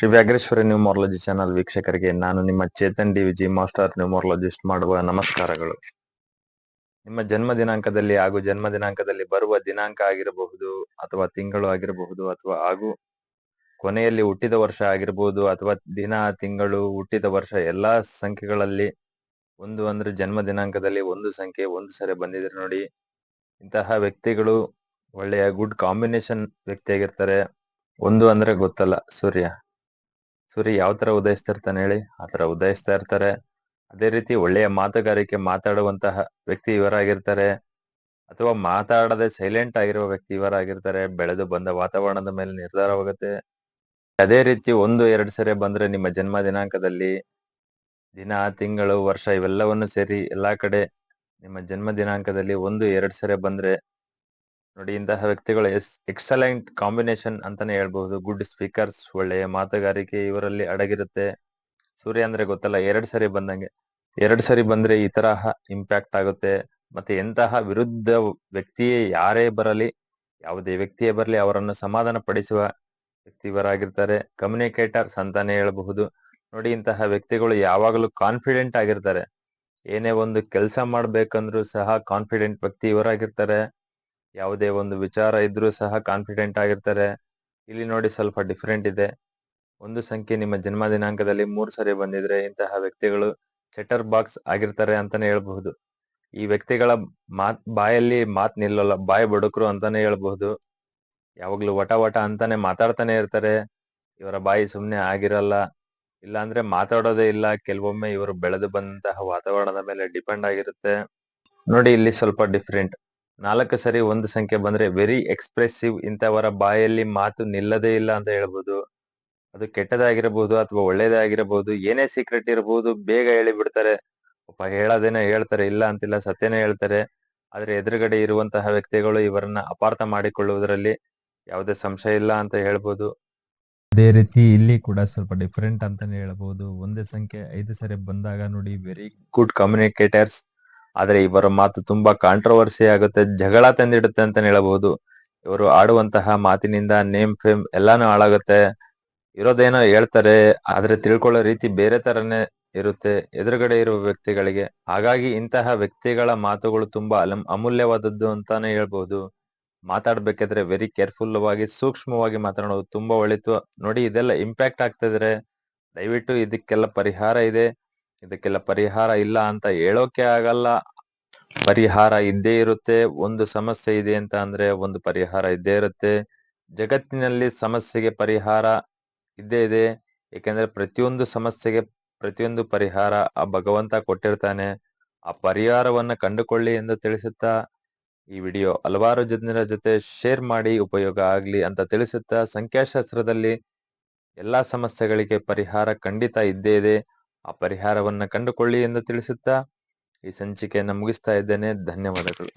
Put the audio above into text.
Shri ವ್ಯಾಘ್ರೇಶ್ವರ ನ್ಯೂಮಾರಾಲಜಿ channel ವೀಕ್ಷಕರಿಗೆ ನಾನು ನಿಮ್ಮ ಚೇತನ್ ಡಿ ವಿಜಿ, ಮಾಸ್ಟರ್ ನ್ಯೂಮಾರಾಲಜಿಸ್ಟ್ ಮಾಡುವ ನಮಸ್ಕಾರಗಳು. ನಿಮ್ಮ ಜನ್ಮ ದಿನಾಂಕದಲ್ಲಿ ಹಾಗೂ ಜನ್ಮ ದಿನಾಂಕದಲ್ಲಿ ಬರುವ ದಿನಾಂಕ ಆಗಿರಬಹುದು ಅಥವಾ ತಿಂಗಳು ಆಗಿರಬಹುದು ಅಥವಾ ಹಾಗೂ ಕೊನೆಯಲ್ಲಿ ಹುಟ್ಟಿದ ವರ್ಷ ಆಗಿರಬಹುದು ಅಥವಾ ದಿನ, ತಿಂಗಳು, ಹುಟ್ಟಿದ ವರ್ಷ ಎಲ್ಲಾ ಸಂಖ್ಯೆಗಳಲ್ಲಿ ಒಂದು ಅಂದ್ರೆ ಜನ್ಮ ದಿನಾಂಕದಲ್ಲಿ ಒಂದು ಸಂಖ್ಯೆ, ಒಂದು ಸರಿ ಬಂದಿದ್ರೆ ನೋಡಿ. ಇಂತಹ ವ್ಯಕ್ತಿಗಳು ಒಳ್ಳೆಯ ಗುಡ್ ಕಾಂಬಿನೇಷನ್ ವ್ಯಕ್ತಿಯಾಗಿರ್ತಾರೆ ಒಂದು ಅಂದ್ರೆ ಗೊತ್ತಲ್ಲ ಸೂರ್ಯ. ಸೂರ್ಯ ಯಾವ ತರ ಉದಯಿಸ್ತಿರ್ತಾನೆ ಹೇಳಿ? ಆ ತರ ಉದಯಿಸ್ತಾ ಇರ್ತಾರೆ. ಅದೇ ರೀತಿ ಒಳ್ಳೆಯ ಮಾತುಗಾರಿಕೆ ಮಾತಾಡುವಂತಹ ವ್ಯಕ್ತಿ ಇವರಾಗಿರ್ತಾರೆ. ಅಥವಾ ಮಾತಾಡದೆ ಸೈಲೆಂಟ್ ಆಗಿರುವ ವ್ಯಕ್ತಿ ಇವರಾಗಿರ್ತಾರೆ. ಬೆಳೆದು ಬಂದ ವಾತಾವರಣದ ಮೇಲೆ ನಿರ್ಧಾರವಾಗುತ್ತೆ ಅದೇ ರೀತಿ ಒಂದು, ಎರಡು ಸರಿ ಬಂದ್ರೆ ನಿಮ್ಮ ಜನ್ಮ ದಿನಾಂಕದಲ್ಲಿ ದಿನ, ತಿಂಗಳು, ವರ್ಷ ಇವೆಲ್ಲವನ್ನು ಸೇರಿ ಎಲ್ಲಾ ಕಡೆ ನಿಮ್ಮ ಜನ್ಮ ದಿನಾಂಕದಲ್ಲಿ ಒಂದು, ಎರಡು ಸರಿ ಬಂದ್ರೆ ನೋಡಿ ಇಂತಹ ವ್ಯಕ್ತಿಗಳು ಎಸ್, ಎಕ್ಸಲೆಂಟ್ ಕಾಂಬಿನೇಷನ್ ಅಂತಾನೆ ಹೇಳ್ಬಹುದು. ಗುಡ್ ಸ್ಪೀಕರ್ಸ್, ಒಳ್ಳೆಯ ಮಾತುಗಾರಿಕೆ ಇವರಲ್ಲಿ ಅಡಗಿರುತ್ತೆ. ಸೂರ್ಯ ಅಂದ್ರೆ ಗೊತ್ತಲ್ಲ, ಎರಡ್ ಸರಿ ಬಂದಂಗೆ. ಎರಡ್ ಸರಿ ಬಂದ್ರೆ ಈ ತರಹ ಇಂಪ್ಯಾಕ್ಟ್ ಆಗುತ್ತೆ. ಮತ್ತೆ ಎಂತಹ ವಿರುದ್ಧ ವ್ಯಕ್ತಿಯೇ ಯಾರೇ ಬರಲಿ, ಯಾವುದೇ ವ್ಯಕ್ತಿಯೇ ಬರಲಿ ಅವರನ್ನು ಸಮಾಧಾನ ಪಡಿಸುವ ವ್ಯಕ್ತಿ ಇವರಾಗಿರ್ತಾರೆ ಕಮ್ಯುನಿಕೇಟರ್ಸ್ ಅಂತಾನೆ ಹೇಳಬಹುದು. ನೋಡಿ, ಇಂತಹ ವ್ಯಕ್ತಿಗಳು ಯಾವಾಗಲೂ ಕಾನ್ಫಿಡೆಂಟ್ ಆಗಿರ್ತಾರೆ. ಏನೇ ಒಂದು ಕೆಲಸ ಮಾಡ್ಬೇಕಂದ್ರೂ ಸಹ ಕಾನ್ಫಿಡೆಂಟ್ ವ್ಯಕ್ತಿ ಇವರಾಗಿರ್ತಾರೆ ಯಾವುದೇ ಒಂದು ವಿಚಾರ ಇದ್ರೂ ಸಹ ಕಾನ್ಫಿಡೆಂಟ್ ಆಗಿರ್ತಾರೆ. ಇಲ್ಲಿ ನೋಡಿ ಸ್ವಲ್ಪ ಡಿಫರೆಂಟ್ ಇದೆ. ಒಂದು ಸಂಖ್ಯೆ ನಿಮ್ಮ ಜನ್ಮ ದಿನಾಂಕದಲ್ಲಿ ಮೂರು ಸರಿ ಬಂದಿದ್ರೆ ಇಂತಹ ವ್ಯಕ್ತಿಗಳು ಸೆಟರ್ ಬಾಕ್ಸ್ ಆಗಿರ್ತಾರೆ ಅಂತಾನೆ ಹೇಳ್ಬಹುದು. ಈ ವ್ಯಕ್ತಿಗಳ ಮಾತ್, ಬಾಯಲ್ಲಿ ಮಾತ್ ನಿಲ್ಲಲ್ಲ, ಬಾಯಿ ಬಡುಕರು ಅಂತಾನೆ ಹೇಳ್ಬಹುದು. ಯಾವಾಗ್ಲೂ ವಟ ವಟ ಅಂತಾನೆ ಮಾತಾಡ್ತಾನೆ ಇರ್ತಾರೆ. ಇವರ ಬಾಯಿ ಸುಮ್ನೆ ಆಗಿರಲ್ಲ. ಇಲ್ಲಾಂದ್ರೆ ಮಾತಾಡೋದೇ ಇಲ್ಲ. ಕೆಲವೊಮ್ಮೆ ಇವರು ಬೆಳೆದು ಬಂದಂತಹ ವಾತಾವರಣದ ಮೇಲೆ ಡಿಪೆಂಡ್ ಆಗಿರುತ್ತೆ. ನೋಡಿ ಇಲ್ಲಿ ಸ್ವಲ್ಪ ಡಿಫ್ರೆಂಟ್ ನಾಲ್ಕು ಸರಿ ಒಂದು ಸಂಖ್ಯೆ ಬಂದ್ರೆ ವೆರಿ ಎಕ್ಸ್ಪ್ರೆಸಿವ್ ಇಂಥವರ ಬಾಯಲ್ಲಿ ಮಾತು ನಿಲ್ಲದೇ ಇಲ್ಲ ಅಂತ ಹೇಳ್ಬೋದು. ಅದು ಕೆಟ್ಟದಾಗಿರಬಹುದು ಅಥವಾ ಒಳ್ಳೇದಾಗಿರಬಹುದು ಏನೇ ಸೀಕ್ರೆಟ್ ಇರಬಹುದು ಬೇಗ ಹೇಳಿ ಬಿಡ್ತಾರೆ. ಹೇಳೋದೇನೋ ಹೇಳ್ತಾರೆ, ಇಲ್ಲ ಅಂತಿಲ್ಲ ಸತ್ಯನೇ ಹೇಳ್ತಾರೆ. ಆದ್ರೆ ಎದುರುಗಡೆ ಇರುವಂತಹ ವ್ಯಕ್ತಿಗಳು ಇವರನ್ನ ಅಪಾರ್ಥ ಮಾಡಿಕೊಳ್ಳುವುದರಲ್ಲಿ ಯಾವುದೇ ಸಂಶಯ ಇಲ್ಲ ಅಂತ ಹೇಳ್ಬೋದು. ಅದೇ ರೀತಿ ಇಲ್ಲಿ ಕೂಡ ಸ್ವಲ್ಪ ಡಿಫರೆಂಟ್ ಅಂತಾನೆ ಹೇಳ್ಬಹುದು ಒಂದೇ ಸಂಖ್ಯೆ ಐದು ಸರಿ ಬಂದಾಗ ನೋಡಿ ವೆರಿ ಗುಡ್ ಕಮ್ಯುನಿಕೇಟರ್ಸ್ ಆದ್ರೆ ಇವರ ಮಾತು ತುಂಬಾ ಕಾಂಟ್ರವರ್ಸಿ ಆಗುತ್ತೆ, ಜಗಳ ತಂದಿಡುತ್ತೆ ಅಂತಾನೆ ಹೇಳಬಹುದು. ಇವರು ಆಡುವಂತಹ ಮಾತಿನಿಂದ ನೇಮ್ ಫೇಮ್ ಎಲ್ಲಾನು ಹಾಳಾಗುತ್ತೆ. ಇರೋದೇನೋ ಹೇಳ್ತಾರೆ, ಆದ್ರೆ ತಿಳ್ಕೊಳ್ಳೋ ರೀತಿ ಬೇರೆ ತರನೇ ಇರುತ್ತೆ ಎದುರುಗಡೆ ಇರುವ ವ್ಯಕ್ತಿಗಳಿಗೆ. ಹಾಗಾಗಿ ಇಂತಹ ವ್ಯಕ್ತಿಗಳ ಮಾತುಗಳು ತುಂಬಾ ಅಲಂ ಅಮೂಲ್ಯವಾದದ್ದು ಅಂತಾನೆ ಹೇಳ್ಬಹುದು. ಮಾತಾಡ್ಬೇಕಾದ್ರೆ ವೆರಿ ಕೇರ್ಫುಲ್ ವಾಗಿ ಸೂಕ್ಷ್ಮವಾಗಿ ಮಾತನಾಡೋದು ತುಂಬಾ ಒಳಿತು. ನೋಡಿ ಇದೆಲ್ಲ ಇಂಪ್ಯಾಕ್ಟ್ ಆಗ್ತಿದ್ರೆ ದಯವಿಟ್ಟು ಇದಕ್ಕೆಲ್ಲ ಪರಿಹಾರ ಇದೆ. ಇದಕ್ಕೆಲ್ಲ ಪರಿಹಾರ ಇಲ್ಲ ಅಂತ ಹೇಳೋಕೆ ಆಗಲ್ಲ. ಪರಿಹಾರ ಇದ್ದೇ ಇರುತ್ತೆ. ಒಂದು ಸಮಸ್ಯೆ ಇದೆ ಅಂತ ಅಂದ್ರೆ ಒಂದು ಪರಿಹಾರ ಇದ್ದೇ ಇರುತ್ತೆ. ಜಗತ್ತಿನಲ್ಲಿ ಸಮಸ್ಯೆಗೆ ಪರಿಹಾರ ಇದ್ದೇ ಇದೆ. ಏಕೆಂದ್ರೆ ಪ್ರತಿಯೊಂದು ಸಮಸ್ಯೆಗೆ ಪ್ರತಿಯೊಂದು ಪರಿಹಾರ ಆ ಭಗವಂತ ಕೊಟ್ಟಿರ್ತಾನೆ. ಆ ಪರಿಹಾರವನ್ನ ಕಂಡುಕೊಳ್ಳಿ ಎಂದು ತಿಳಿಸುತ್ತಾ ಈ ವಿಡಿಯೋ ಹಲವಾರು ಜನರ ಜೊತೆ ಶೇರ್ ಮಾಡಿ ಉಪಯೋಗ ಆಗ್ಲಿ ಅಂತ ತಿಳಿಸುತ್ತಾ ಸಂಖ್ಯಾಶಾಸ್ತ್ರದಲ್ಲಿ ಎಲ್ಲಾ ಸಮಸ್ಯೆಗಳಿಗೆ ಪರಿಹಾರ ಖಂಡಿತ ಇದ್ದೇ ಇದೆ. ಆ ಪರಿಹಾರವನ್ನ ಕಂಡುಕೊಳ್ಳಿ ಎಂದು ತಿಳಿಸುತ್ತಾ ಈ ಸಂಚಿಕೆಯನ್ನು ಮುಗಿಸ್ತಾ ಇದ್ದೇನೆ. ಧನ್ಯವಾದಗಳು.